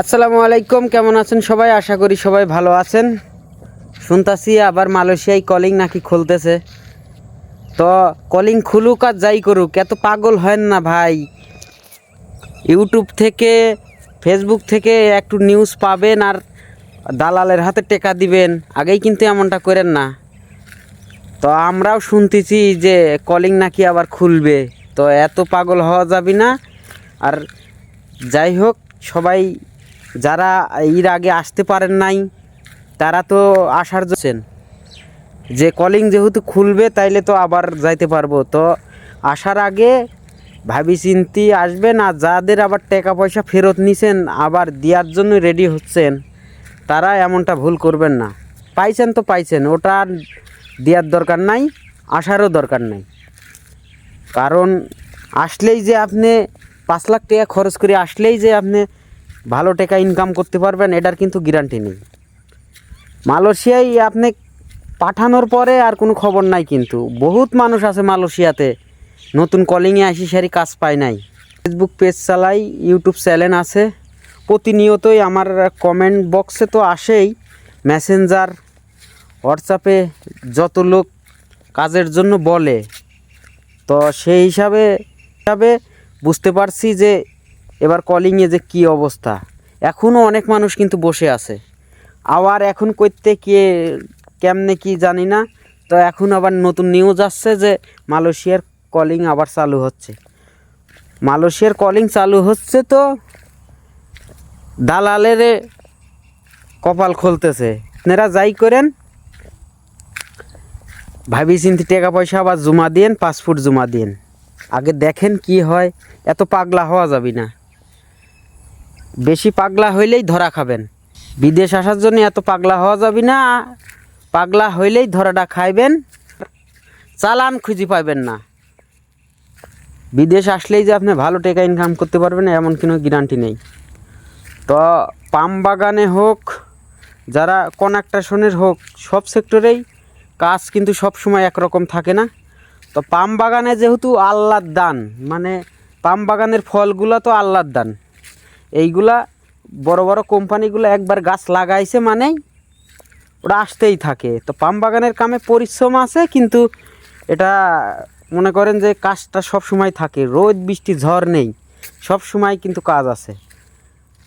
আসসালামু আলাইকুম, কেমন আছেন সবাই? আশা করি সবাই ভালো আছেন। শুনতাছি আবার মালয়েশিয়ায় কলিং নাকি খুলতেছে। তো কলিং খুলুক আর যাই করুক, এত পাগল হয় না ভাই। ইউটিউব থেকে, ফেসবুক থেকে একটু নিউজ পাবেন আর দালালের হাতে টেকা দিবেন। আগেই কিন্তু এমনটা করেন না। তো আমরাও শুনতেছি যে কলিং নাকি আবার খুলবে। তো এত পাগল হওয়া যাবে না। আর যাই হোক, সবাই যারা এর আগে আসতে পারেন নাই, তারা তো আসার জন্য যে কলিং যেহেতু খুলবে, তাইলে তো আবার যাইতে পারব। তো আসার আগে ভাবি চিন্তি আসবেন আর যাদের আবার টাকা পয়সা ফেরত নিছেন, আবার দেওয়ার জন্য রেডি হচ্ছেন, তারা এমনটা ভুল করবেন না। পাইছেন তো পাইছেন, ওটা দেওয়ার দরকার নাই, আসারও দরকার নাই। কারণ আসলেই যে আপনি পাঁচ লাখ টাকা খরচ করে, আসলেই যে আপনি ভালো টাকা ইনকাম করতে পারবেন, এটার কিন্তু গ্যারান্টি নেই। মালয়েশিয়ায় আপনি পাঠানোর পরে আর কোনো খবর নাই কিন্তু। বহুত মানুষ আছে মালয়েশিয়াতে। নতুন কলিংয়ে আসি সারি কাজ পায় নাই। ফেসবুক পেজ চালাই ইউটিউব চ্যানেল আছে। প্রতিনিয়তই আমার কমেন্ট বক্সে তো আসেই। মেসেঞ্জার হোয়াটসঅ্যাপে যত লোক কাজের জন্য বলে। তো সেই হিসাবে হিসাবে বুঝতে পারছি যে এবার কলিংয়ে যে কি অবস্থা? এখনও অনেক মানুষ কিন্তু বসে আছে। আবার এখন করতে কে কেমনে কি জানি না, তো এখন আবার নতুন নিউজ আসছে যে মালয়েশিয়ার কলিং আবার চালু হচ্ছে। মালয়েশিয়ার কলিং চালু হচ্ছে তো দালালের কপাল খুলতেছে। আপনারা যাই করেন। ভাবি চিন্তি টাকা পয়সা আবার জমা দিন পাসপোর্ট জমা দিন আগে দেখেন কি হয়, এত পাগলা হওয়া যাবে না। বেশি পাগলা হইলেই ধরা খাবেন। বিদেশ আসার জন্য এত পাগলা হওয়া যাবে না। পাগলা হইলেই ধরাটা খাইবেন। চালান খুঁজে পাইবেন না। বিদেশ আসলেই যে আপনি ভালো টাকা ইনকাম করতে পারবেন, এমন কোনো গ্যারান্টি নেই। তো পাম বাগানে হোক, যারা কনাকটাশনের হোক, সব সেক্টরেই কাজ কিন্তু সব সময় একরকম থাকে না। তো পাম বাগানে যেহেতু আল্লাহর দান মানে পাম বাগানের ফলগুলো তো আল্লাহর দান। এইগুলা বড় বড় কোম্পানিগুলো একবার গাছ লাগাইছে মানেই ওটা আসতেই থাকে। তো পাম বাগানের কামে পরিশ্রম আছে, কিন্তু এটা মনে করেন যে কাজটা সব সময় থাকে, রোদ, বৃষ্টি, ঝড় নেই, সব সময় কিন্তু কাজ আছে।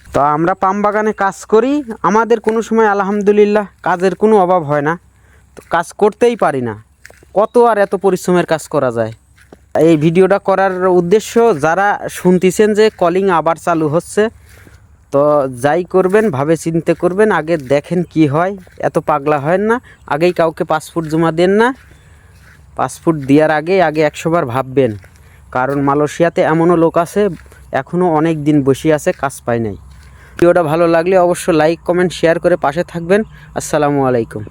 তো আমরা পাম বাগানে কাজ করি, আমাদের কোনো সময় আলহামদুলিল্লাহ কাজের কোনো অভাব হয় না, তো কাজ করতেই পারি না। কত আর এত পরিশ্রমের কাজ করা যায়? এই ভিডিওটা করার উদ্দেশ্য যারা শুনতেছেন যে কলিং আবার চালু হচ্ছে, তো যাই করবেন, ভাবে চিন্তে করবেন, আগে দেখেন কি হয়। এত পাগলা হয় না, আগেই কাউকে পাসপোর্ট জমা দেন না। পাসপোর্ট দেওয়ার আগে আগে একশোবার ভাববেন। কারণ মালয়েশিয়াতে এমনও লোক আছে এখনও অনেক দিন বসে আছে, কাজ পায় নাই। ভিডিওটা ভালো লাগলে অবশ্যই লাইক কমেন্ট শেয়ার করে পাশে থাকবেন। আসসালামু আলাইকুম।